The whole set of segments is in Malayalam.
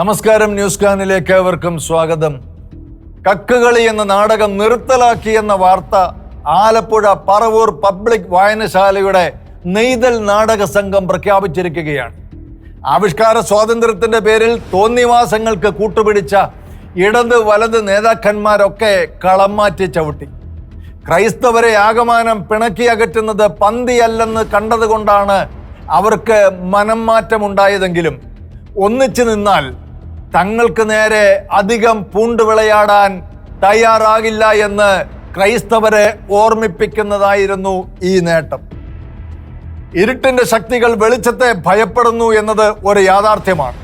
നമസ്കാരം ന്യൂസ് കാനിലേക്ക് ഏവർക്കും സ്വാഗതം. കക്കുകളി എന്ന നാടകം നിർത്തലാക്കി എന്ന വാർത്ത ആലപ്പുഴ പറവൂർ പബ്ലിക് വായനശാലയുടെ നെയ്തൽ നാടക സംഘം പ്രഖ്യാപിച്ചിരിക്കുകയാണ്. ആവിഷ്കാര സ്വാതന്ത്ര്യത്തിന്റെ പേരിൽ തോന്നിവാസങ്ങൾക്ക് കൂട്ടുപിടിച്ച ഇടത് വലത് നേതാക്കന്മാരൊക്കെ കളം മാറ്റി ചവിട്ടി. ക്രൈസ്തവരെ ആകമാനം പിണക്കി അകറ്റുന്നത് പന്തിയല്ലെന്ന് കണ്ടതുകൊണ്ടാണ് അവർക്ക് മനം മാറ്റമുണ്ടായതെങ്കിലും ഒന്നിച്ചു നിന്നാൽ തങ്ങൾക്ക് നേരെ അധികം പൂണ്ട് വിളയാടാൻ തയ്യാറാകില്ല എന്ന് ക്രൈസ്തവരെ ഓർമ്മിപ്പിക്കുന്നതായിരുന്നു ഈ നേട്ടം. ഇരുട്ടിന്റെ ശക്തികൾ വെളിച്ചത്തെ ഭയപ്പെടുന്നു എന്നത് ഒരു യാഥാർത്ഥ്യമാണ്.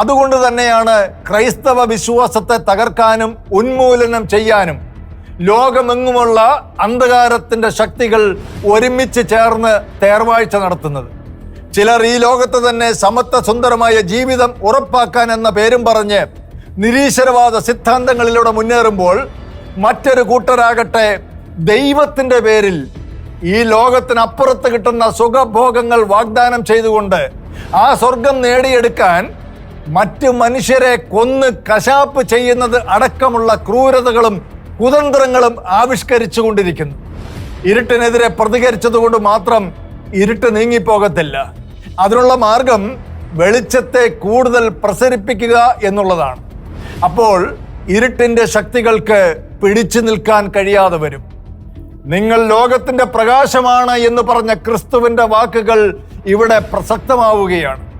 അതുകൊണ്ട് തന്നെയാണ് ക്രൈസ്തവ വിശ്വാസത്തെ തകർക്കാനും ഉന്മൂലനം ചെയ്യാനും ലോകമെങ്ങുമുള്ള അന്ധകാരത്തിന്റെ ശക്തികൾ ഒരുമിച്ച് ചേർന്ന് തേർവാഴ്ച നടത്തുന്നത്. ചിലർ ഈ ലോകത്ത് തന്നെ സമത്വ സുന്ദരമായ ജീവിതം ഉറപ്പാക്കാൻ എന്ന പേരും പറഞ്ഞ് നിരീശ്വരവാദ സിദ്ധാന്തങ്ങളിലൂടെ മുന്നേറുമ്പോൾ മറ്റൊരു കൂട്ടരാകട്ടെ ദൈവത്തിന്റെ പേരിൽ ഈ ലോകത്തിനപ്പുറത്ത് കിട്ടുന്ന സുഖഭോഗങ്ങൾ വാഗ്ദാനം ചെയ്തുകൊണ്ട് ആ സ്വർഗം നേടിയെടുക്കാൻ മറ്റു മനുഷ്യരെ കൊന്ന് കശാപ്പ് ചെയ്യുന്നത് അടക്കമുള്ള ക്രൂരതകളും കുതന്ത്രങ്ങളും ആവിഷ്കരിച്ചു കൊണ്ടിരിക്കുന്നു ഇരുട്ടിനെതിരെ പ്രതികരിച്ചതുകൊണ്ട് മാത്രം ഇരുട്ട് നീങ്ങിപ്പോകത്തില്ല. അതിനുള്ള മാർഗം വെളിച്ചത്തെ കൂടുതൽ പ്രസരിപ്പിക്കുക എന്നുള്ളതാണ്. അപ്പോൾ ഇരുട്ടിന്റെ ശക്തികൾക്ക് പിടിച്ചു നിൽക്കാൻ കഴിയാതെ വരും. നിങ്ങൾ ലോകത്തിന്റെ പ്രകാശമാണ് എന്ന് പറഞ്ഞ ക്രിസ്തുവിന്റെ വാക്കുകൾ ഇവിടെ പ്രസക്തമാവുകയാണ്.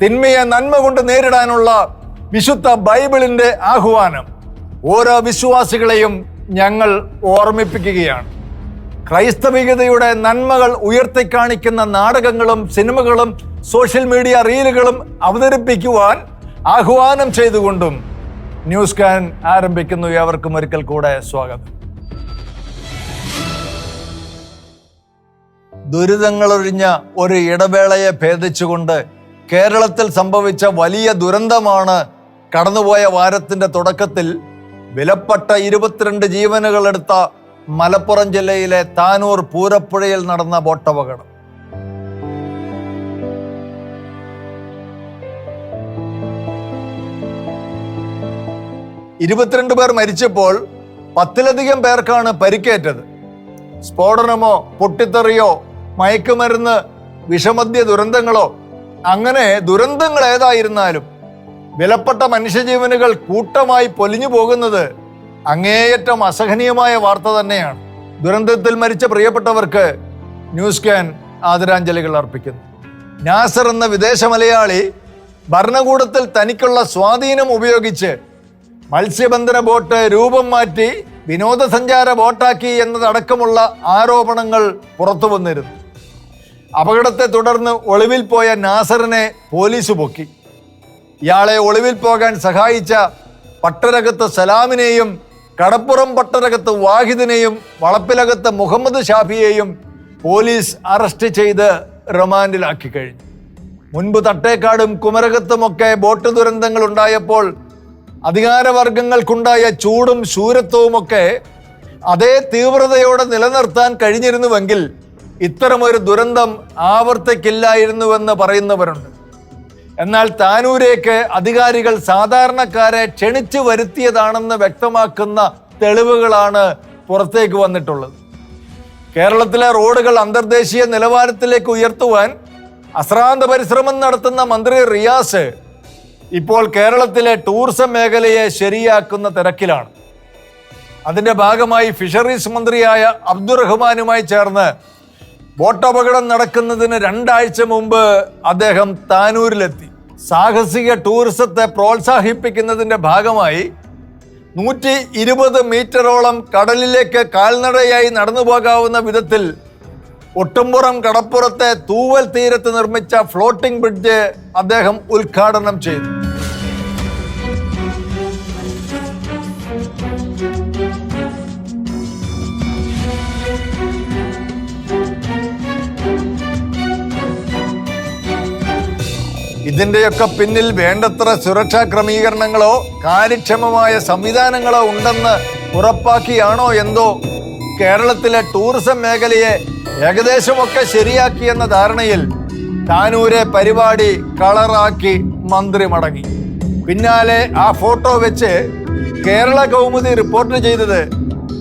തിന്മയെ നന്മ കൊണ്ട് നേരിടാനുള്ള വിശുദ്ധ ബൈബിളിന്റെ ആഹ്വാനം. ഓരോ വിശ്വാസികളെയും ഞങ്ങൾ ഓർമ്മിപ്പിക്കുകയാണ്. ക്രൈസ്തവികതയുടെ നന്മകൾ ഉയർത്തി കാണിക്കുന്ന നാടകങ്ങളും സിനിമകളും സോഷ്യൽ മീഡിയ റീലുകളും അവതരിപ്പിക്കുവാൻ ആഹ്വാനം ചെയ്തുകൊണ്ടും ന്യൂസ് കാൻ ആരംഭിക്കുന്നു. ഏവർക്കും ഒരിക്കൽ കൂടെ സ്വാഗതം. ദുരിതങ്ങളൊഴിഞ്ഞ ഒരു ഇടവേളയെ ഭേദിച്ചുകൊണ്ട് കേരളത്തിൽ സംഭവിച്ച വലിയ ദുരന്തമാണ് കടന്നുപോയ വാരത്തിന്റെ തുടക്കത്തിൽ വിലപ്പെട്ട ഇരുപത്തിരണ്ട് ജീവനുകൾ എടുത്ത മലപ്പുറം ജില്ലയിലെ താനൂർ പൂരപ്പുഴയിൽ നടന്ന ബോട്ടപകടം. ഇരുപത്തിരണ്ട് പേർ മരിച്ചപ്പോൾ പത്തിലധികം പേർക്കാണ് പരിക്കേറ്റത്. സ്ഫോടനമോ പൊട്ടിത്തെറിയോ മയക്കുമരുന്ന് വിഷമദ്യ ദുരന്തങ്ങളോ അങ്ങനെ ദുരന്തങ്ങൾ ഏതായിരുന്നാലും വിലപ്പെട്ട മനുഷ്യജീവനുകൾ കൂട്ടമായി പൊലിഞ്ഞു പോകുന്നത് അങ്ങേയറ്റം അസഹനീയമായ വാർത്ത തന്നെയാണ്. ദുരന്തത്തിൽ മരിച്ച പ്രിയപ്പെട്ടവർക്ക് ന്യൂസ് ക്യാൻ ആദരാഞ്ജലികൾ അർപ്പിക്കുന്നു. നാസർ എന്ന വിദേശ മലയാളി ഭരണകൂടത്തിൽ തനിക്കുള്ള സ്വാധീനം ഉപയോഗിച്ച് മത്സ്യബന്ധന ബോട്ട് രൂപം മാറ്റി വിനോദസഞ്ചാര ബോട്ടാക്കി എന്നതടക്കമുള്ള ആരോപണങ്ങൾ പുറത്തു വന്നിരുന്നു. അപകടത്തെ തുടർന്ന് ഒളിവിൽ പോയ നാസറിനെ പോലീസ് പൊക്കി. ഇയാളെ ഒളിവിൽ പോകാൻ സഹായിച്ച പട്ടരകത്ത് സലാമിനെയും കടപ്പുറം പട്ടരകത്ത് വാഹിദിനെയും വളപ്പിലകത്ത് മുഹമ്മദ് ഷാഫിയെയും പോലീസ് അറസ്റ്റ് ചെയ്ത് റിമാൻഡിലാക്കി കഴിഞ്ഞു. മുൻപ് തട്ടേക്കാടും കുമരകത്തുമൊക്കെ ബോട്ട് ദുരന്തങ്ങൾ ഉണ്ടായപ്പോൾ അധികാരവർഗങ്ങൾക്കുണ്ടായ ചൂടും ശൂരത്വവുമൊക്കെ അതേ തീവ്രതയോടെ നിലനിർത്താൻ കഴിഞ്ഞിരുന്നുവെങ്കിൽ ഇത്തരമൊരു ദുരന്തം ആവർത്തിക്കില്ലായിരുന്നുവെന്ന് പറയുന്നവരുണ്ട്. എന്നാൽ താനൂരേക്ക് അധികാരികൾ സാധാരണക്കാരെ ക്ഷണിച്ചു വരുത്തിയതാണെന്ന് വ്യക്തമാക്കുന്ന തെളിവുകളാണ് പുറത്തേക്ക് വന്നിട്ടുള്ളത്. കേരളത്തിലെ റോഡുകൾ അന്തർദേശീയ നിലവാരത്തിലേക്ക് ഉയർത്തുവാൻ അശ്രാന്ത പരിശ്രമം നടത്തുന്ന മന്ത്രി റിയാസ് ഇപ്പോൾ കേരളത്തിലെ ടൂറിസം മേഖലയെ ശരിയാക്കുന്ന തിരക്കിലാണ്. അതിന്റെ ഭാഗമായി ഫിഷറീസ് മന്ത്രിയായ അബ്ദുറഹ്മാനുമായി ചേർന്ന് ബോട്ടപകടം നടക്കുന്നതിന് രണ്ടാഴ്ച മുമ്പ് അദ്ദേഹം താനൂരിലെത്തി. സാഹസിക ടൂറിസത്തെ പ്രോത്സാഹിപ്പിക്കുന്നതിന്റെ ഭാഗമായി നൂറ്റി ഇരുപത് മീറ്ററോളം കടലിലേക്ക് കാൽനടയായി നടന്നു പോകാവുന്ന വിധത്തിൽ ഒട്ടുംപുറം കടപ്പുറത്തെ തൂവൽ തീരത്ത് നിർമ്മിച്ച ഫ്ലോട്ടിംഗ് ബ്രിഡ്ജ് അദ്ദേഹം ഉദ്ഘാടനം ചെയ്തു. ഇതിന്റെയൊക്കെ പിന്നിൽ വേണ്ടത്ര സുരക്ഷാ ക്രമീകരണങ്ങളോ കാര്യക്ഷമമായ സംവിധാനങ്ങളോ ഉണ്ടെന്ന് ഉറപ്പാക്കിയാണോ എന്തോ? കേരളത്തിലെ ടൂറിസം മേഖലയെ ഏകദേശമൊക്കെ ശരിയാക്കിയെന്ന ധാരണയിൽ താനൂരെ പരിപാടി കളറാക്കി മന്ത്രി മടങ്ങി പിന്നാലെ ആ ഫോട്ടോ വെച്ച് കേരള കൗമുദി റിപ്പോർട്ട് ചെയ്തത്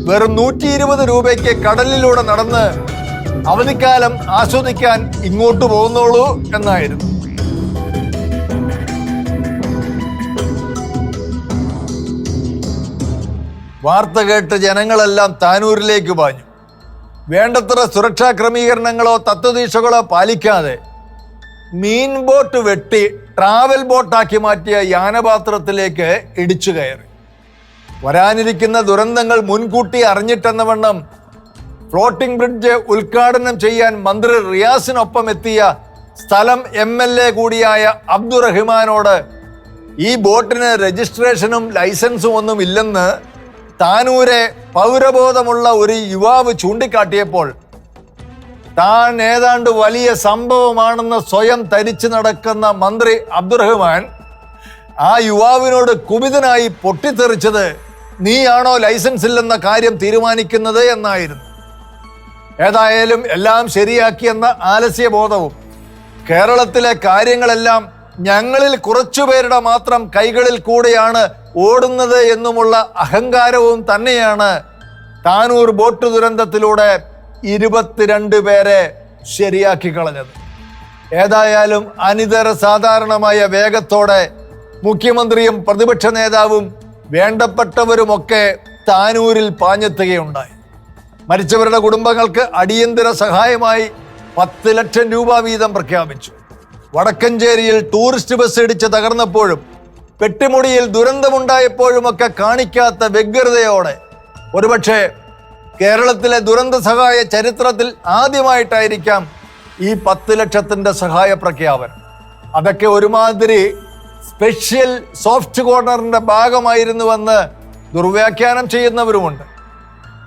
വെറും നൂറ്റി ഇരുപത് രൂപയ്ക്ക് കടലിലൂടെ നടന്ന് അവധിക്കാലം ആസ്വദിക്കാൻ ഇങ്ങോട്ട് പോകുന്നുള്ളൂ എന്നായിരുന്നു. വാർത്ത കേട്ട് ജനങ്ങളെല്ലാം താനൂരിലേക്ക് പാഞ്ഞു. വേണ്ടത്ര സുരക്ഷാ ക്രമീകരണങ്ങളോ തത്വദീക്ഷകളോ പാലിക്കാതെ മീൻ ബോട്ട് വെട്ടി ട്രാവൽ ബോട്ടാക്കി മാറ്റിയ യാനപാത്രത്തിലേക്ക് ഇടിച്ചു കയറി. വരാനിരിക്കുന്ന ദുരന്തങ്ങൾ മുൻകൂട്ടി അറിഞ്ഞിട്ടെന്ന വണ്ണം ഫ്ലോട്ടിംഗ് ബ്രിഡ്ജ് ഉദ്ഘാടനം ചെയ്യാൻ മന്ത്രി റിയാസിനൊപ്പം എത്തിയ സ്ഥലം എം എൽ എ കൂടിയായ അബ്ദുറഹിമാനോട് ഈ ബോട്ടിന് രജിസ്ട്രേഷനും ലൈസൻസും ഒന്നും ഇല്ലെന്ന് താനൂരെ പൗരബോധമുള്ള ഒരു യുവാവ് ചൂണ്ടിക്കാട്ടിയപ്പോൾ താൻ ഏതാണ്ട് വലിയ സംഭവമാണെന്ന് സ്വയം തരിച്ചു നടക്കുന്ന മന്ത്രി അബ്ദുറഹ്മാൻ ആ യുവാവിനോട് കുപിതനായി പൊട്ടിത്തെറിച്ചത് നീയാണോ ലൈസൻസ് ഇല്ലെന്ന കാര്യം തീരുമാനിക്കുന്നത് എന്നായിരുന്നു. ഏതായാലും എല്ലാം ശരിയാക്കിയെന്ന ആലസ്യബോധവും കേരളത്തിലെ കാര്യങ്ങളെല്ലാം ഞങ്ങളിൽ കുറച്ചുപേരുടെ മാത്രം കൈകളിൽ കൂടെയാണ് ഓടുന്നത് എന്നുമുള്ള അഹങ്കാരവും തന്നെയാണ്. താനൂർ ബോട്ട് ദുരന്തത്തിലൂടെ ഇരുപത്തിരണ്ട് പേരെ ശരിയാക്കി കളഞ്ഞത്. ഏതായാലും അനിതര സാധാരണമായ വേഗത്തോടെ മുഖ്യമന്ത്രിയും പ്രതിപക്ഷ നേതാവും വേണ്ടപ്പെട്ടവരുമൊക്കെ താനൂരിൽ പാഞ്ഞെത്തുകയുണ്ടായി. മരിച്ചവരുടെ കുടുംബങ്ങൾക്ക് അടിയന്തര സഹായമായി പത്ത് ലക്ഷം രൂപ വീതം പ്രഖ്യാപിച്ചു. വടക്കഞ്ചേരിയിൽ ടൂറിസ്റ്റ് ബസ് ഇടിച്ച് തകർന്നപ്പോഴും പെട്ടിമുടിയിൽ ദുരന്തമുണ്ടായപ്പോഴുമൊക്കെ കാണിക്കാത്ത വ്യഗ്രതയോടെ. ഒരുപക്ഷെ കേരളത്തിലെ ദുരന്ത സഹായ ചരിത്രത്തിൽ ആദ്യമായിട്ടായിരിക്കാം ഈ പത്ത് ലക്ഷത്തിന്റെ സഹായ പ്രഖ്യാപനം. അതൊക്കെ ഒരുമാതിരി സ്പെഷ്യൽ സോഫ്റ്റ് കോർണറിന്റെ ഭാഗമായിരുന്നുവെന്ന് ദുർവ്യാഖ്യാനം ചെയ്യുന്നവരുമുണ്ട്.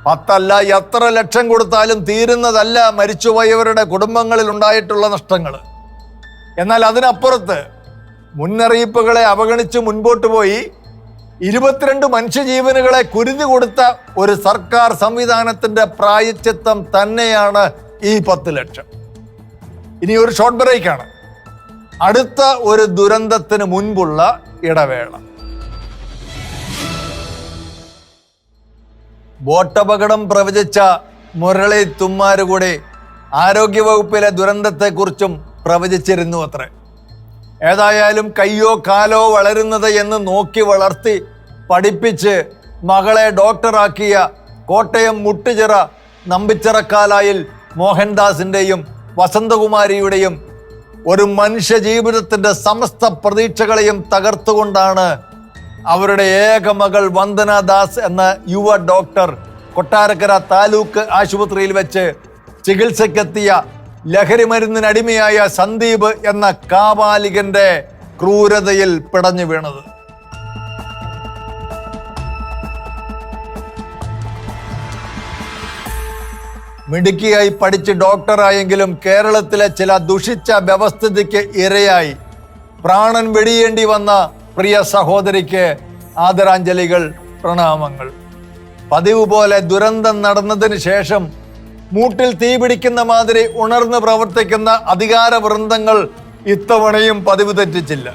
പത്തല്ല എത്ര ലക്ഷം കൊടുത്താലും തീരുന്നതല്ല മരിച്ചുപോയവരുടെ കുടുംബങ്ങളിൽ ഉണ്ടായിട്ടുള്ള നഷ്ടങ്ങൾ. എന്നാൽ അതിനപ്പുറത്ത് മുന്നറിയിപ്പുകളെ അവഗണിച്ച് മുൻപോട്ട് പോയി ഇരുപത്തിരണ്ട് മനുഷ്യജീവനുകളെ കുരുതി കൊടുത്ത ഒരു സർക്കാർ സംവിധാനത്തിന്റെ പ്രായച്ചിത്തം തന്നെയാണ് ഈ പത്ത് ലക്ഷം. ഇനി ഒരു ഷോർട്ട് ബ്രേക്കാണ് അടുത്ത ഒരു ദുരന്തത്തിന് മുൻപുള്ള ഇടവേള. ബോട്ടപകടം പ്രവചിച്ച മുരളി തുമ്മാരുകൂടി ആരോഗ്യവകുപ്പിലെ ദുരന്തത്തെക്കുറിച്ചും പ്രവചിച്ചിരുന്നു അത്രേ. ഏതായാലും കയ്യോ കാലോ വളരുന്നത് എന്ന് നോക്കി വളർത്തി പഠിപ്പിച്ച് മകളെ ഡോക്ടറാക്കിയ കോട്ടയം മുട്ടുചിറ നമ്പിച്ചിറക്കാലായിൽ മോഹൻദാസിന്റെയും വസന്തകുമാരിയുടെയും ഒരു മനുഷ്യ ജീവിതത്തിന്റെ സമസ്ത പ്രതീക്ഷകളെയും തകർത്തുകൊണ്ടാണ് അവരുടെ ഏക മകൾ വന്ദന ദാസ് എന്ന യുവ ഡോക്ടർ കൊട്ടാരക്കര താലൂക്ക് ആശുപത്രിയിൽ വെച്ച് ചികിത്സയ്ക്കെത്തിയ ലഹരി മരുന്നിന് അടിമയായ സന്ദീപ് എന്ന കാപാലികന്റെ ക്രൂരതയിൽ പിടഞ്ഞു വീണത്. മിടുക്കിയായി പഠിച്ച് ഡോക്ടറായെങ്കിലും കേരളത്തിലെ ചില ദുഷിച്ച വ്യവസ്ഥിതിക്ക് ഇരയായി. പ്രാണൻ വെടിയേണ്ടി വന്ന പ്രിയ സഹോദരിക്ക് ആദരാഞ്ജലികൾ പ്രണാമങ്ങൾ. പതിവ് പോലെ ദുരന്തം നടന്നതിന് ശേഷം മൂട്ടിൽ തീ പിടിക്കുന്ന മാതിരി ഉണർന്ന് പ്രവർത്തിക്കുന്ന അധികാര വൃന്ദങ്ങൾ ഇത്തവണയും പതിവ് തെറ്റിച്ചില്ല.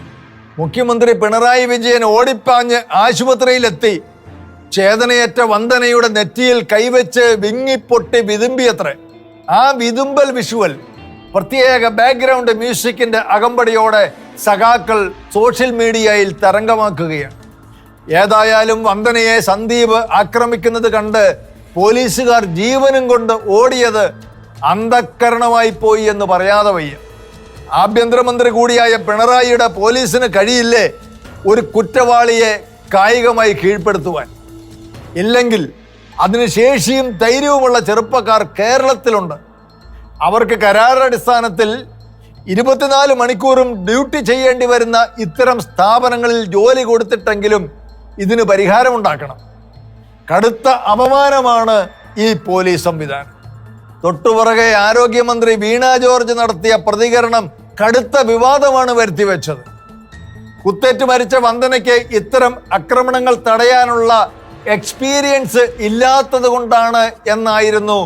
മുഖ്യമന്ത്രി പിണറായി വിജയൻ ഓടിപ്പാഞ്ഞ് ആശുപത്രിയിലെത്തി. ചേതനയേറ്റ വന്ദനയുടെ നെറ്റിയിൽ കൈവച്ച് വിങ്ങിപ്പൊട്ടി വിതുമ്പിയത്രേ. ആ വിതുമ്പൽ വിഷുവൽ പ്രത്യേക ബാക്ക്ഗ്രൗണ്ട് മ്യൂസിക്കിന്റെ അകമ്പടിയോടെ സഖാക്കൾ സോഷ്യൽ മീഡിയയിൽ തരംഗമാക്കുകയാണ്. ഏതായാലും വന്ദനയെ സന്ദീപ് ആക്രമിക്കുന്നത് കണ്ട് പോലീസുകാർ ജീവനും കൊണ്ട് ഓടിയത് അന്ധക്കരണമായി പോയി എന്ന് പറയാതെ വയ്യ. ആഭ്യന്തരമന്ത്രി കൂടിയായ പിണറായിയുടെ പോലീസിന് കഴിയില്ലേ ഒരു കുറ്റവാളിയെ കായികമായി കീഴ്പ്പെടുത്തുവാൻ? ഇല്ലെങ്കിൽ അതിന് ശേഷിയും ധൈര്യവുമുള്ള ചെറുപ്പക്കാർ കേരളത്തിലുണ്ട്. അവർക്ക് കരാറടിസ്ഥാനത്തിൽ ഇരുപത്തിനാല് മണിക്കൂറും ഡ്യൂട്ടി ചെയ്യേണ്ടി വരുന്ന ഇത്തരം സ്ഥാപനങ്ങളിൽ ജോലി കൊടുത്തിട്ടെങ്കിലും ഇതിന് പരിഹാരമുണ്ടാക്കണം. കടുത്ത അപമാനമാണ് ഈ പോലീസ് സംവിധാനം. തൊട്ടുപുറകെ ആരോഗ്യമന്ത്രി വീണ ജോർജ് നടത്തിയ പ്രതികരണം കടുത്ത വിവാദമാണ് വരുത്തിവെച്ചത്. കുത്തേറ്റ് മരിച്ച വന്ദനയ്ക്ക് ഇത്തരം ആക്രമണങ്ങൾ തടയാനുള്ള എക്സ്പീരിയൻസ് ഇല്ലാത്തത് കൊണ്ടാണ് എന്നായിരുന്നു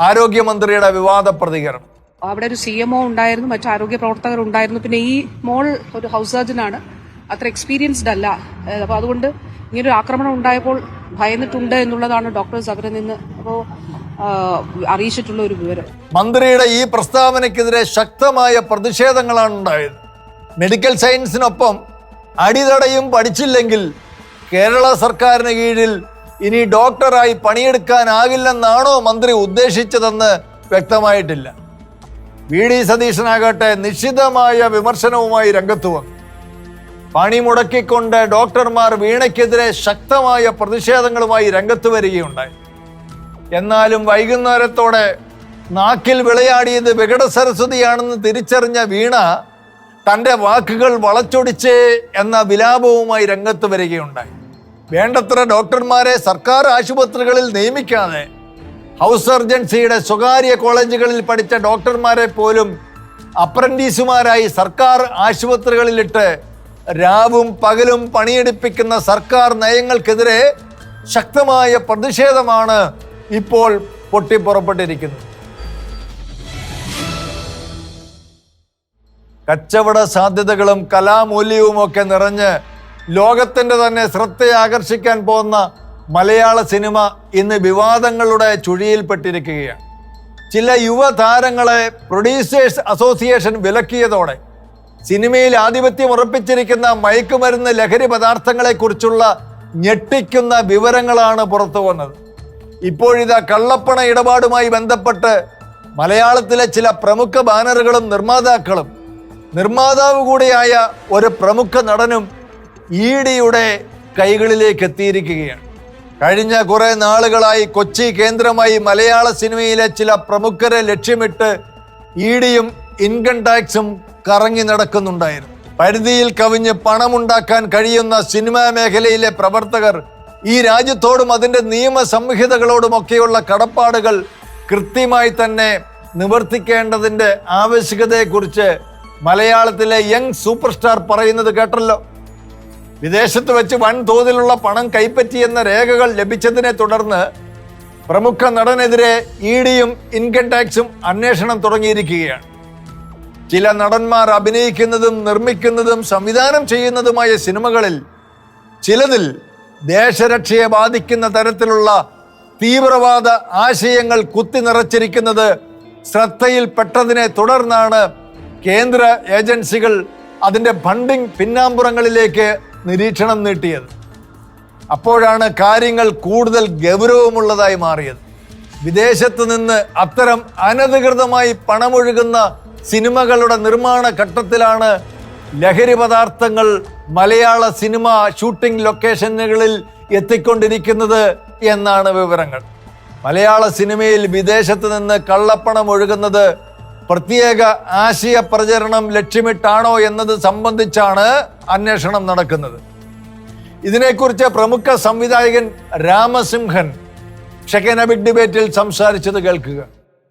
ആരോഗ്യമന്ത്രിയുടെ വിവാദ പ്രതികരണം. അവിടെ ഒരു സി എംഒ ഉണ്ടായിരുന്നു മറ്റു ആരോഗ്യ പ്രവർത്തകർ ഉണ്ടായിരുന്നു. പിന്നെ ഈ മോൾ ഒരു ഹൗസ് സർജനാണ്. അത്ര എക്സ്പീരിയൻസ്ഡ് അല്ല. അപ്പോൾ അതുകൊണ്ട് ഇങ്ങനൊരു ആക്രമണം ഉണ്ടായപ്പോൾ ഭയന്നിട്ടുണ്ട് എന്നുള്ളതാണ് ഡോക്ടേഴ്സ് അവരെ നിന്ന് അപ്പോൾ അറിയിച്ചിട്ടുള്ള ഒരു വിവരം. മന്ത്രിയുടെ ഈ പ്രസ്താവനയ്ക്കെതിരെ ശക്തമായ പ്രതിഷേധങ്ങളാണ് ഉണ്ടായത്. മെഡിക്കൽ സയൻസിനൊപ്പം അടിതടയും പഠിച്ചില്ലെങ്കിൽ കേരള സർക്കാരിന് കീഴിൽ ഇനി ഡോക്ടറായി പണിയെടുക്കാനാകില്ലെന്നാണോ മന്ത്രി ഉദ്ദേശിച്ചതെന്ന് വ്യക്തമായിട്ടില്ല. വി. ഡി. സതീശനാകട്ടെ നിശ്ചിതമായ വിമർശനവുമായി രംഗത്ത് വന്നു. പണി മുടക്കിക്കൊണ്ട് ഡോക്ടർമാർ വീണയ്ക്കെതിരെ ശക്തമായ പ്രതിഷേധങ്ങളുമായി രംഗത്ത് വരികയുണ്ടായി. എന്നാലും വൈകുന്നേരത്തോടെ നാക്കിൽ വിളയാടിയത് വികട സരസ്വതിയാണെന്ന് തിരിച്ചറിഞ്ഞ വീണ തന്റെ വാക്കുകൾ വളച്ചൊടിച്ച് എന്ന വിലാപവുമായി രംഗത്ത് വരികയുണ്ടായി. വേണ്ടത്ര ഡോക്ടർമാരെ സർക്കാർ ആശുപത്രികളിൽ നിയമിക്കാതെ ഹൗസ് സർജൻസിയുടെ സ്വകാര്യ കോളേജുകളിൽ പഠിച്ച ഡോക്ടർമാരെ പോലും അപ്രന്റീസുമാരായി സർക്കാർ ആശുപത്രികളിലിട്ട് രാവും പകലും പണിയെടുപ്പിക്കുന്ന സർക്കാർ നയങ്ങൾക്കെതിരെ ശക്തമായ പ്രതിഷേധമാണ് ഇപ്പോൾ പൊട്ടിപ്പുറപ്പെട്ടിരിക്കുന്നത്. കച്ചവട സാധ്യതകളും കലാമൂല്യവും ഒക്കെ നിറഞ്ഞ് ലോകത്തിന്റെ തന്നെ ശ്രദ്ധയെ ആകർഷിക്കാൻ പോകുന്ന മലയാള സിനിമ ഇന്ന് വിവാദങ്ങളുടെ ചുഴിയിൽപ്പെട്ടിരിക്കുകയാണ്. ചില യുവതാരങ്ങളെ പ്രൊഡ്യൂസേഴ്സ് അസോസിയേഷൻ വിലക്കിയതോടെ സിനിമയിൽ ആധിപത്യം ഉറപ്പിച്ചിരിക്കുന്ന മയക്കുമരുന്ന് ലഹരി പദാർത്ഥങ്ങളെക്കുറിച്ചുള്ള ഞെട്ടിക്കുന്ന വിവരങ്ങളാണ് പുറത്തു വന്നത്. ഇപ്പോഴിതാ കള്ളപ്പണ ഇടപാടുമായി ബന്ധപ്പെട്ട് മലയാളത്തിലെ ചില പ്രമുഖ ബാനറുകളും നിർമ്മാതാക്കളും നിർമ്മാതാവ് കൂടിയായ ഒരു പ്രമുഖ നടനും ഇ ഡിയുടെ കൈകളിലേക്ക് എത്തിയിരിക്കുകയാണ്. കഴിഞ്ഞ കുറെ നാളുകളായി കൊച്ചി കേന്ദ്രമായി മലയാള സിനിമയിലെ ചില പ്രമുഖരെ ലക്ഷ്യമിട്ട് ഇ ഡിയും ഇൻകം ടാക്സും കറങ്ങി നടക്കുന്നുണ്ടായിരുന്നു. പരിധിയിൽ കവിഞ്ഞ് പണമുണ്ടാക്കാൻ കഴിയുന്ന സിനിമാ മേഖലയിലെ പ്രവർത്തകർ ഈ രാജ്യത്തോടും അതിന്റെ നിയമ സംഹിതകളോടുമൊക്കെയുള്ള കടപ്പാടുകൾ കൃത്യമായി തന്നെ നിവർത്തിക്കേണ്ടതിന്റെ ആവശ്യകതയെക്കുറിച്ച് മലയാളത്തിലെ യങ് സൂപ്പർ സ്റ്റാർ പറയുന്നത് കേട്ടല്ലോ. വിദേശത്ത് വെച്ച് വൻതോതിലുള്ള പണം കൈപ്പറ്റിയെന്ന രേഖകൾ ലഭിച്ചതിനെ തുടർന്ന് പ്രമുഖ നടനെതിരെ ഇ ഡിയും ഇൻകം ടാക്സും അന്വേഷണം തുടങ്ങിയിരിക്കുകയാണ്. ചില നടന്മാർ അഭിനയിക്കുന്നതും നിർമ്മിക്കുന്നതും സംവിധാനം ചെയ്യുന്നതുമായ സിനിമകളിൽ ചിലതിൽ ദേശരക്ഷയെ ബാധിക്കുന്ന തരത്തിലുള്ള തീവ്രവാദ ആശയങ്ങൾ കുത്തി നിറച്ചിരിക്കുന്നത് ശ്രദ്ധയിൽപ്പെട്ടതിനെ തുടർന്നാണ് കേന്ദ്ര ഏജൻസികൾ അതിന്റെ ഫണ്ടിംഗ് പിന്നാമ്പുറങ്ങളിലേക്ക് നിരീക്ഷണം നീട്ടിയത്. അപ്പോഴാണ് കാര്യങ്ങൾ കൂടുതൽ ഗൗരവമുള്ളതായി മാറിയത്. വിദേശത്ത് നിന്ന് അത്തരം അനധികൃതമായി പണമൊഴുകുന്ന സിനിമകളുടെ നിർമ്മാണ ഘട്ടത്തിലാണ് ലഹരി പദാർത്ഥങ്ങൾ മലയാള സിനിമ ഷൂട്ടിംഗ് ലൊക്കേഷനുകളിൽ എത്തിക്കൊണ്ടിരിക്കുന്നത് എന്നാണ് വിവരങ്ങൾ. മലയാള സിനിമയിൽ വിദേശത്ത് നിന്ന് കള്ളപ്പണം ഒഴുകുന്നത് പ്രത്യേക ആശയ പ്രചരണം ലക്ഷ്യമിട്ടാണോ എന്നത് സംബന്ധിച്ചാണ് അന്വേഷണം നടക്കുന്നത്. ഇതിനെക്കുറിച്ച് പ്രമുഖ സംവിധായകൻ രാമസിംഹൻ ഷെക്കന ബിഗ് ഡിബേറ്റിൽ സംസാരിച്ചത് കേൾക്കുക.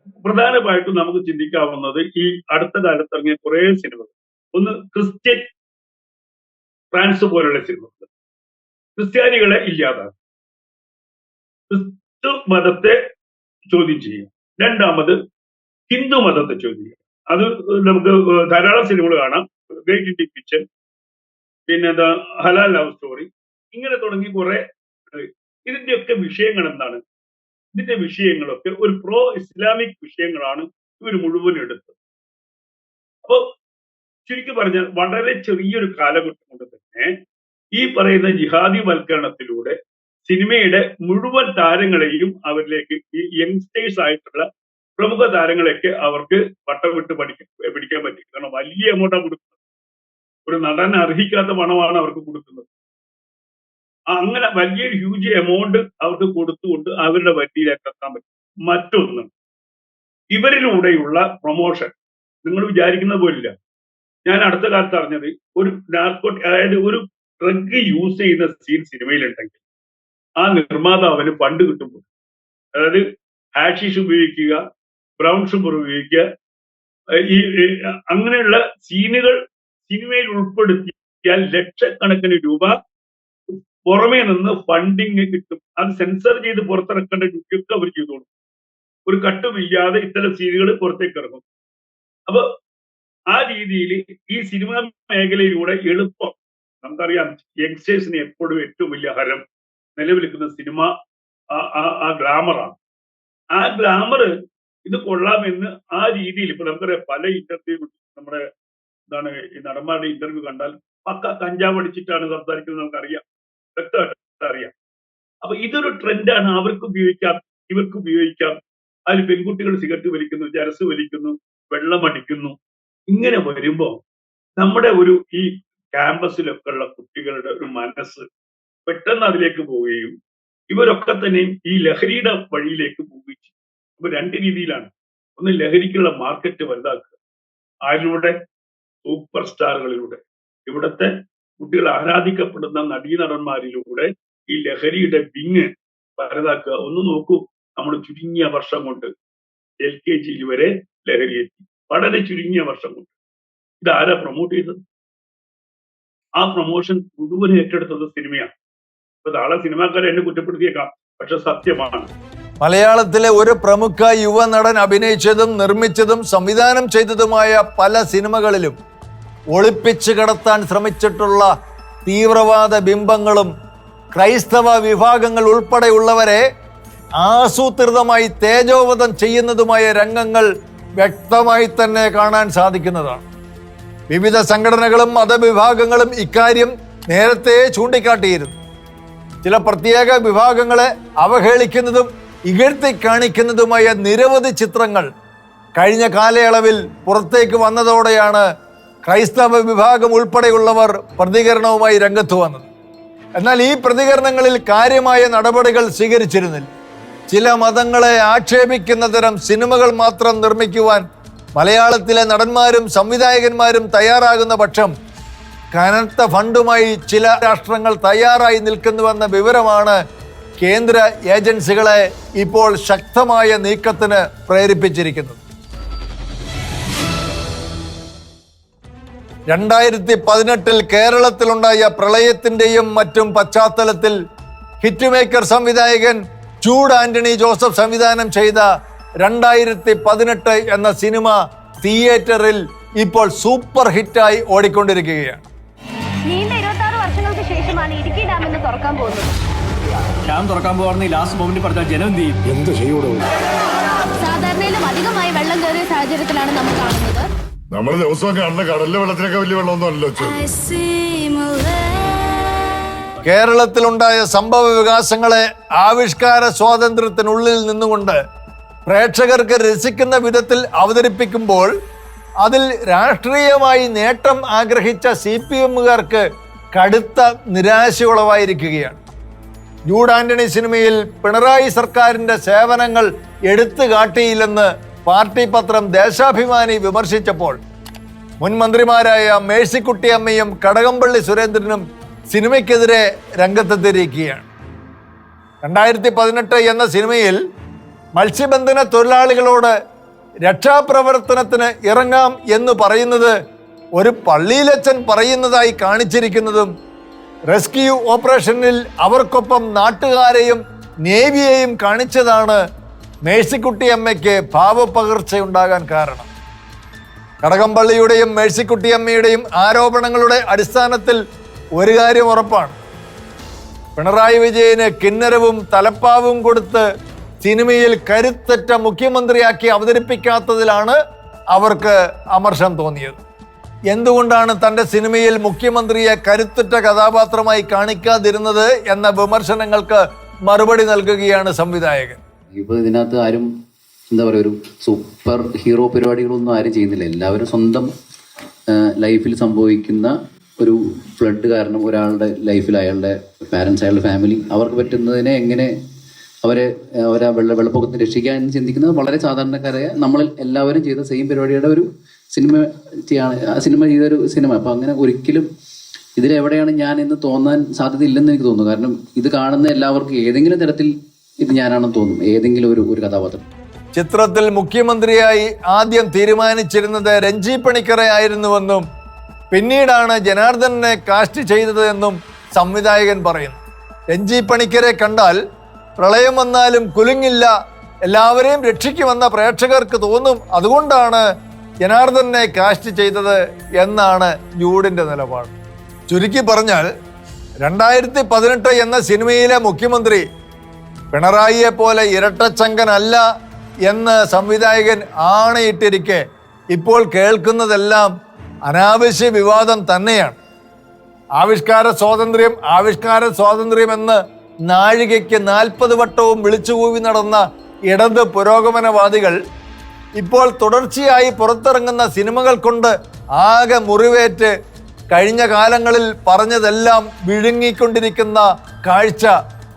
പ്രധാനമായിട്ടും നമുക്ക് ചിന്തിക്കാവുന്നത് ഈ അടുത്ത കാലത്ത് ഇറങ്ങിയ കുറെ സിനിമകൾ. ഒന്ന് ക്രിസ്ത്യൻ ഫ്രാൻസ് പോലുള്ള സിനിമകൾ. ക്രിസ്ത്യാനികളെ ഇല്ലാതാക്കും. ക്രിസ്തു മതത്തെ ചോദ്യം ചെയ്യുക. രണ്ടാമത് ഹിന്ദു മതത്തെ ചോദ്യം ചെയ്യുക. അത് നമുക്ക് ധാരാളം സിനിമകൾ കാണാം. ഗ്രേറ്റ് ഇന്ത്യൻ കിച്ചൻ പിന്നെ ഹലാൽ ലവ് സ്റ്റോറി ഇങ്ങനെ തുടങ്ങി കുറെ. ഇതിന്റെയൊക്കെ വിഷയങ്ങൾ എന്താണ്? ഇതിന്റെ വിഷയങ്ങളൊക്കെ ഒരു പ്രോ ഇസ്ലാമിക് വിഷയങ്ങളാണ് ഇവർ മുഴുവൻ എടുത്തത്. അപ്പോ ചുരുക്കി പറഞ്ഞാൽ വളരെ ചെറിയൊരു കാലഘട്ടം കൊണ്ട് തന്നെ ഈ പറയുന്ന ജിഹാദി വൽക്കരണത്തിലൂടെ സിനിമയുടെ മുഴുവൻ താരങ്ങളെയും അവരിലേക്ക് ഈ യങ്സ്റ്റേഴ്സ് ആയിട്ടുള്ള പ്രമുഖ താരങ്ങളെയൊക്കെ അവർക്ക് പട്ടം വിട്ട് പഠിക്കാൻ പിടിക്കാൻ പറ്റി. കാരണം വലിയ എമൗണ്ടാണ് കൊടുക്കുന്നത്. ഒരു നടൻ അർഹിക്കാത്ത പണമാണ് അവർക്ക് കൊടുക്കുന്നത്. അങ്ങനെ വലിയ ഹ്യൂജ് എമൗണ്ട് അവർക്ക് കൊടുത്തുകൊണ്ട് അവരുടെ വണ്ടിയിലേക്ക് എത്താൻ പറ്റും. മറ്റൊന്ന് ഇവരിലൂടെയുള്ള പ്രൊമോഷൻ നിങ്ങൾ വിചാരിക്കുന്ന പോലില്ല. ഞാൻ അടുത്ത കാലത്ത് അറിഞ്ഞത് ഒരു നാർക്കോട്ടി അതായത് ഒരു ഡ്രഗ് യൂസ് ചെയ്യുന്ന സീൻ സിനിമയിലുണ്ടെങ്കിൽ ആ നിർമ്മാതാവിന് പണ്ട് കിട്ടുമ്പോൾ അതായത് ഹാഷിഷ് ഉപയോഗിക്കുക ബ്രൗൺ ഷുഗർ ഉപയോഗിക്കുക ഈ അങ്ങനെയുള്ള സീനുകൾ സിനിമയിൽ ഉൾപ്പെടുത്തിയാൽ ലക്ഷക്കണക്കിന് രൂപ പുറമേ നിന്ന് ഫണ്ടിങ് കിട്ടും. അത് സെൻസർ ചെയ്ത് പുറത്തിറക്കേണ്ട ഡ്യൂട്ടിയൊക്കെ അവർ ചെയ്തോളും. ഒരു കട്ടുമില്ലാതെ ഇത്തരം സീനുകൾ പുറത്തേക്ക് ഇറങ്ങും. അപ്പൊ ആ രീതിയിൽ ഈ സിനിമാ മേഖലയിലൂടെ എളുപ്പം നമുക്കറിയാം യങ്സ്റ്റേഴ്സിന് എപ്പോഴും ഏറ്റവും വലിയ ഹരം നിലവിലിരിക്കുന്ന സിനിമ ആ- ഗ്ലാമറാണ് ആ ഗ്ലാമർ ഇത് കൊള്ളാമെന്ന് ആ രീതിയിൽ ഇപ്പൊ നമുക്കറിയാം പല ഇന്റർവ്യൂ നമ്മുടെ എന്താണ് നടന്മാരുടെ ഇന്റർവ്യൂ കണ്ടാൽ പക്ക കഞ്ചാവ് അടിച്ചിട്ടാണ് സംസാരിക്കുന്നത് നമുക്കറിയാം. വ്യക്തമായിട്ട് അറിയാം. അപ്പൊ ഇതൊരു ട്രെൻഡാണ്. അവർക്ക് ഉപയോഗിക്കാം ഇവർക്ക് ഉപയോഗിക്കാം. അതിൽ പെൺകുട്ടികൾ സിഗരറ്റ് വലിക്കുന്നു ചരസ് വലിക്കുന്നു വെള്ളം അടിക്കുന്നു. ഇങ്ങനെ വരുമ്പോ നമ്മുടെ ഒരു ഈ ക്യാമ്പസിലൊക്കെ ഉള്ള കുട്ടികളുടെ ഒരു മനസ്സ് പെട്ടെന്ന് അതിലേക്ക് പോവുകയും ഇവരൊക്കെ തന്നെയും ഈ ലഹരിയുടെ വഴിയിലേക്ക് പോവുകയും അപ്പൊ രണ്ട് രീതിയിലാണ്. ഒന്ന് ലഹരിക്കുള്ള മാർക്കറ്റ് വലുതാക്കുക. ആരിലൂടെ? സൂപ്പർ സ്റ്റാറുകളിലൂടെ. ഇവിടുത്തെ കുട്ടികൾ ആരാധിക്കപ്പെടുന്ന നടീനടന്മാരിലൂടെ ഈ ലഹരിയുടെ വിങ് പരതാക്കുക ഒന്ന് നോക്കൂ. നമ്മൾ ചുരുങ്ങിയ വർഷം കൊണ്ട് എൽ കെ ജിയിൽ വരെ ലഹരി എത്തി. വളരെ ചുരുങ്ങിയ വർഷം കൊണ്ട്. ഇതാരാ പ്രൊമോട്ട് ചെയ്തത്? ആ പ്രൊമോഷൻ മുഴുവൻ ഏറ്റെടുത്തത് സിനിമയാണ്. ഇപ്പൊ നാളെ സിനിമാക്കാരെ എന്നെ കുറ്റപ്പെടുത്തിയേക്കാം. പക്ഷെ സത്യമാണ്. മലയാളത്തിലെ ഒരു പ്രമുഖ യുവ നടൻ അഭിനയിച്ചതും നിർമ്മിച്ചതും സംവിധാനം ചെയ്തതുമായ പല സിനിമകളിലും ഒളിപ്പിച്ച് കടത്താൻ ശ്രമിച്ചിട്ടുള്ള തീവ്രവാദ ബിംബങ്ങളും ക്രൈസ്തവ വിഭാഗങ്ങൾ ഉൾപ്പെടെയുള്ളവരെ ആസൂത്രിതമായി തേജോവധം ചെയ്യുന്നതുമായ രംഗങ്ങൾ വ്യക്തമായി തന്നെ കാണാൻ സാധിക്കുന്നതാണ്. വിവിധ സംഘടനകളും മതവിഭാഗങ്ങളും ഇക്കാര്യം നേരത്തെ ചൂണ്ടിക്കാട്ടിയിരുന്നു. ചില പ്രത്യേക വിഭാഗങ്ങളെ അവഹേളിക്കുന്നതും ഇകഴ്ത്തി കാണിക്കുന്നതുമായ നിരവധി ചിത്രങ്ങൾ കഴിഞ്ഞ കാലയളവിൽ പുറത്തേക്ക് വന്നതോടെയാണ് ക്രൈസ്തവ വിഭാഗം ഉൾപ്പെടെയുള്ളവർ പ്രതികരണവുമായി രംഗത്ത് വന്നത്. എന്നാൽ ഈ പ്രതികരണങ്ങളിൽ കാര്യമായ നടപടികൾ സ്വീകരിച്ചിരുന്നില്ല. ചില മതങ്ങളെ ആക്ഷേപിക്കുന്ന തരം സിനിമകൾ മാത്രം നിർമ്മിക്കുവാൻ മലയാളത്തിലെ നടന്മാരും സംവിധായകന്മാരും തയ്യാറാകുന്ന പക്ഷം കനത്ത ഫണ്ടുമായി ചില രാഷ്ട്രങ്ങൾ തയ്യാറായി നിൽക്കുന്നുവെന്ന വിവരമാണ് കേന്ദ്ര ഏജൻസികളെ ഇപ്പോൾ ശക്തമായ നീക്കത്തിന് പ്രേരിപ്പിച്ചിരിക്കുന്നത്. രണ്ടായിരത്തി പതിനെട്ടിൽ കേരളത്തിലുണ്ടായ പ്രളയത്തിന്റെയും മറ്റും പശ്ചാത്തലത്തിൽ ഹിറ്റ് മേക്കർ സംവിധായകൻ ജൂഡ് ആന്റണി ജോസഫ് സംവിധാനം ചെയ്ത രണ്ടായിരത്തി പതിനെട്ട് എന്ന സിനിമ തിയേറ്ററിൽ ഇപ്പോൾ സൂപ്പർ ഹിറ്റായി ഓടിക്കൊണ്ടിരിക്കുകയാണ്. നീണ്ട ഇരുപത്തി ആറ് വർഷങ്ങൾക്ക് ശേഷമാണ് ഇടുക്കി ഡാം എന്ന് തുറക്കാൻ പോകുന്നത്. ഡാം തുറക്കാൻ പോകാറുണ്ട് ലാസ്റ്റ് മൊമെന്റ് ജനം എന്ത് ചെയ്യും? എന്ത് ചെയ്യൂടോ? സാധാരണയിലും അധികമായി വെള്ളം കയറിയ സാഹചര്യത്തിലാണ് നമ്മൾ കാണുന്നത്. നമ്മൾ ദിവസവും കാണുന്ന കടലിലെ വെള്ളത്തിനൊക്കെ വലിയ വെള്ളമൊന്നും അല്ലല്ലോ അച്ഛൻ കേരളത്തിലുണ്ടായ സംഭവ വികാസങ്ങളെ ആവിഷ്കാര സ്വാതന്ത്ര്യത്തിനുള്ളിൽ നിന്നുകൊണ്ട് പ്രേക്ഷകർക്ക് രസിക്കുന്ന വിധത്തിൽ അവതരിപ്പിക്കുമ്പോൾ അതിൽ രാഷ്ട്രീയമായി നേട്ടം ആഗ്രഹിച്ച സി പി എമ്മുകാർക്ക് കടുത്ത നിരാശയുളവായിരിക്കുകയാണ്. ജൂഡ് ആന്റണി സിനിമയിൽ പിണറായി സർക്കാരിന്റെ സേവനങ്ങൾ എടുത്തു കാട്ടിയില്ലെന്ന് പാർട്ടി പത്രം ദേശാഭിമാനി വിമർശിച്ചപ്പോൾ മുൻ മന്ത്രിമാരായ മേഴ്സിക്കുട്ടിയമ്മയും കടകംപള്ളി സുരേന്ദ്രനും സിനിമയ്ക്കെതിരെ രംഗത്തെത്തിയിരിക്കുകയാണ്. രണ്ടായിരത്തി പതിനെട്ട് എന്ന സിനിമയിൽ മത്സ്യബന്ധന തൊഴിലാളികളോട് രക്ഷാപ്രവർത്തനത്തിന് ഇറങ്ങാം എന്ന് പറയുന്നത് ഒരു പള്ളിയിലച്ചൻ പറയുന്നതായി കാണിച്ചിരിക്കുന്നതും റെസ്ക്യൂ ഓപ്പറേഷനിൽ അവർക്കൊപ്പം നാട്ടുകാരെയും നേവിയെയും കാണിച്ചതാണ് മേഴ്സിക്കുട്ടിയമ്മയ്ക്ക് ഭാവപകർച്ചയുണ്ടാകാൻ കാരണം. കടകംപള്ളിയുടെയും മേഴ്സിക്കുട്ടിയമ്മയുടെയും ആരോപണങ്ങളുടെ അടിസ്ഥാനത്തിൽ ഒരു കാര്യം ഉറപ്പാണ്. പിണറായി വിജയന് കിന്നരവും തലപ്പാവും കൊടുത്ത് സിനിമയിൽ കരുത്തറ്റ മുഖ്യമന്ത്രിയാക്കി അവതരിപ്പിക്കാത്തതിലാണ് അവർക്ക് അമർഷം തോന്നിയത്. എന്തുകൊണ്ടാണ് തന്റെ സിനിമയിൽ മുഖ്യമന്ത്രിയെ കരുത്തുറ്റ കഥാപാത്രമായി കാണിക്കാതിരുന്നത് എന്ന വിമർശനങ്ങൾക്ക് മറുപടി നൽകുകയാണ് സംവിധായകൻ. ഇപ്പൊ ഇതിനകത്ത് ആരും എന്താ പറയുക ഒരു സൂപ്പർ ഹീറോ പരിപാടികളൊന്നും ആരും ചെയ്യുന്നില്ല. എല്ലാവരും സ്വന്തം ലൈഫിൽ സംഭവിക്കുന്ന ഒരു ഫ്ലഡ് കാരണം ഒരാളുടെ ലൈഫിൽ അയാളുടെ പാരൻസ് അയാളുടെ ഫാമിലി അവർക്ക് പറ്റുന്നതിനെ എങ്ങനെ അവരെ അവരെ വെള്ള വെള്ളപ്പൊക്കത്തിന് രക്ഷിക്കാൻ എന്ന് ചിന്തിക്കുന്നത് വളരെ സാധാരണക്കാരായ നമ്മൾ എല്ലാവരും ചെയ്ത സെയിം പരിപാടിയുടെ ഒരു സിനിമ ചെയ്യാണ് ആ സിനിമ ചെയ്തൊരു സിനിമ അപ്പം അങ്ങനെ ഒരിക്കലും ഇതിലെവിടെയാണ് ഞാൻ എന്ന് തോന്നാൻ സാധ്യതയില്ലെന്ന് എനിക്ക് തോന്നുന്നു. കാരണം ഇത് കാണുന്ന എല്ലാവർക്കും ഏതെങ്കിലും തരത്തിൽ ഇത് ഞാനാണെന്ന് തോന്നും. ഏതെങ്കിലും ഒരു ഒരു കഥാപാത്രം. ചിത്രത്തിൽ മുഖ്യമന്ത്രിയായി ആദ്യം തീരുമാനിച്ചിരുന്നത് രഞ്ജി പണിക്കറെ ആയിരുന്നുവെന്നും പിന്നീടാണ് ജനാർദ്ദനെ കാസ്റ്റ് ചെയ്തത് എന്നും സംവിധായകൻ പറയുന്നു. രഞ്ജി പണിക്കരെ കണ്ടാൽ പ്രളയം വന്നാലും കുലുങ്ങില്ല എല്ലാവരെയും രക്ഷിക്കുമെന്ന പ്രേക്ഷകർക്ക് തോന്നും. അതുകൊണ്ടാണ് ജനാർദ്ദനെ കാസ്റ്റ് ചെയ്തത് എന്നാണ് ജൂഡിന്റെ നിലപാട്. ചുരുക്കി പറഞ്ഞാൽ രണ്ടായിരത്തി പതിനെട്ട് എന്ന സിനിമയിലെ മുഖ്യമന്ത്രി പിണറായിയെ പോലെ ഇരട്ടച്ചങ്കനല്ല എന്ന് സംവിധായകൻ ആണയിട്ടിരിക്കെ ഇപ്പോൾ കേൾക്കുന്നതെല്ലാം അനാവശ്യ വിവാദം തന്നെയാണ്. ആവിഷ്കാര സ്വാതന്ത്ര്യം ആവിഷ്കാര സ്വാതന്ത്ര്യം എന്ന് നാഴികയ്ക്ക് നാൽപ്പത് വട്ടവും വിളിച്ചുകൂവി നടന്ന ഇടത് പുരോഗമനവാദികൾ ഇപ്പോൾ തുടർച്ചയായി പുറത്തിറങ്ങുന്ന സിനിമകൾ കൊണ്ട് ആകെ മുറിവേറ്റ് കഴിഞ്ഞ കാലങ്ങളിൽ പറഞ്ഞതെല്ലാം വിഴുങ്ങിക്കൊണ്ടിരിക്കുന്ന കാഴ്ച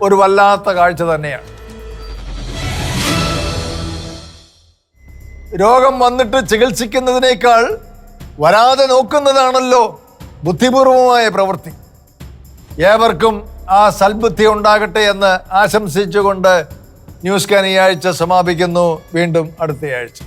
ഒരു വല്ലാത്ത കാഴ്ച തന്നെയാണ്. രോഗം വന്നിട്ട് ചികിത്സിക്കുന്നതിനേക്കാൾ വരാതെ നോക്കുന്നതാണല്ലോ ബുദ്ധിപൂർവമായ പ്രവൃത്തി. ഏവർക്കും ആ സൽബുദ്ധി ഉണ്ടാകട്ടെ എന്ന് ആശംസിച്ചുകൊണ്ട് ന്യൂസ് കാൻ ഈ ആഴ്ച സമാപിക്കുന്നു. വീണ്ടും അടുത്തയാഴ്ച